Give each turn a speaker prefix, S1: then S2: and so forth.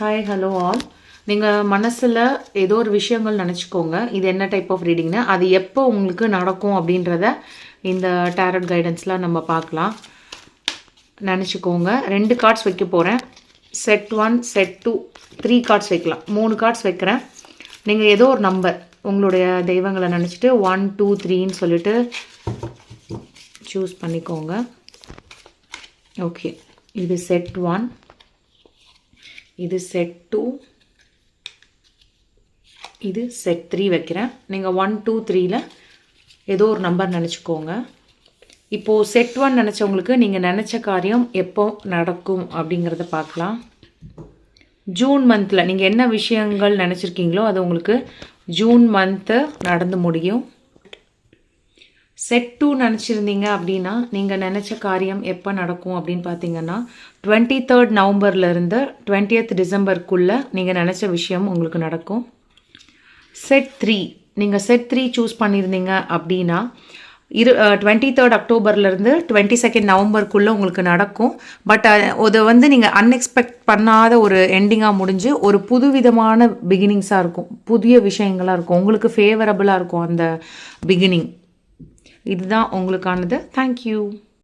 S1: Hi hello all நீங்கள் மனசில் ஏதோ ஒரு விஷயங்கள் நினச்சிக்கோங்க. இது என்ன டைப் ஆஃப் ரீடிங்னு அது எப்போ உங்களுக்கு நடக்கும் அப்படின்றத இந்த டேரட் கைடன்ஸ்லாம் நம்ம பார்க்கலாம். நினச்சிக்கோங்க. ரெண்டு கார்ட்ஸ் வைக்க போகிறேன் set one set two three cards வைக்கலாம். மூணு கார்ட்ஸ் வைக்கிறேன். நீங்கள் ஏதோ ஒரு நம்பர் உங்களுடைய தெய்வங்களை நினச்சிட்டு ஒன் டூ த்ரீன்னு சொல்லிட்டு சூஸ் பண்ணிக்கோங்க. ஓகே இது செட் ஒன் இது செட் டூ இது செட் த்ரீ வைக்கிறேன். நீங்கள் ஒன் டூ த்ரீயில் ஏதோ ஒரு நம்பர் நினச்சிக்கோங்க. இப்போது செட் ஒன் நினச்சவங்களுக்கு நீங்கள் நினச்ச காரியம் எப்போ நடக்கும் அப்படிங்கிறத பார்க்கலாம். ஜூன் மந்தில் நீங்கள் என்ன விஷயங்கள் நினச்சிருக்கீங்களோ அது உங்களுக்கு ஜூன் மந்த்து நடந்து முடியும். செட் டூ நினச்சிருந்தீங்க அப்படின்னா நீங்கள் நினச்ச காரியம் எப்போ நடக்கும் அப்படின்னு பார்த்தீங்கன்னா டுவெண்ட்டி தேர்ட் நவம்பர்லேருந்து டுவெண்ட்டியத் டிசம்பருக்குள்ளே நீங்கள் நினச்ச விஷயம் உங்களுக்கு நடக்கும். செட் த்ரீ நீங்கள் செட் த்ரீ சூஸ் பண்ணியிருந்தீங்க அப்படின்னா இரு டுவெண்ட்டி தேர்ட் அக்டோபர்லேருந்து டுவெண்ட்டி செகண்ட் நவம்பருக்குள்ளே உங்களுக்கு நடக்கும். பட் அது வந்து நீங்கள் அன்எக்ஸ்பெக்ட் பண்ணாத ஒரு எண்டிங்காக முடிஞ்சு ஒரு புதுவிதமான பிகினிங்ஸாக இருக்கும். புதிய விஷயங்களாக இருக்கும். உங்களுக்கு ஃபேவரபுளாக இருக்கும் அந்த பிகினிங் இதுதான் உங்களுக்கானது. தேங்க்யூ